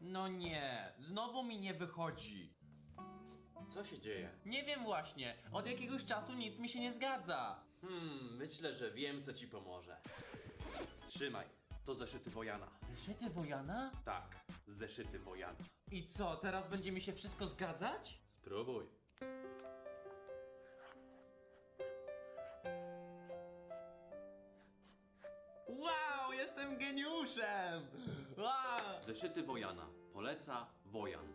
No nie, znowu mi nie wychodzi. Co się dzieje? Nie wiem właśnie, od jakiegoś czasu nic mi się nie zgadza. Hmm, myślę, że wiem, co ci pomoże. Trzymaj, to zeszyty Wojana. Zeszyty Wojana? Tak, zeszyty Wojana. I co, teraz będzie mi się wszystko zgadzać? Spróbuj. Wow, jestem geniuszem! Wow. Zeszyty Wojana. Poleca Wojan.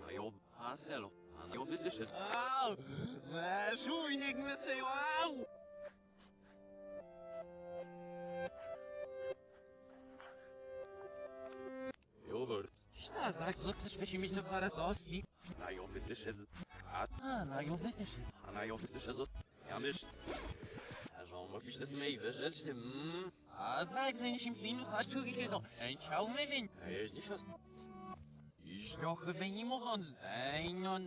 Mają Aselo, a mają wydyszy. Wow! Czujnik mycy, Šta znak, chcesz wysiemieć do wartości? Mają wydyszy. A A, no i wytyszy. a mają wydyszy. Ja myśl. Że mogliś nas mniej wyżyć, hmm. A znak, zaniesim z nim za czujnikiem. Chciał wywiń. A jeździ siostra. I trochę nie mówiąc, ej no...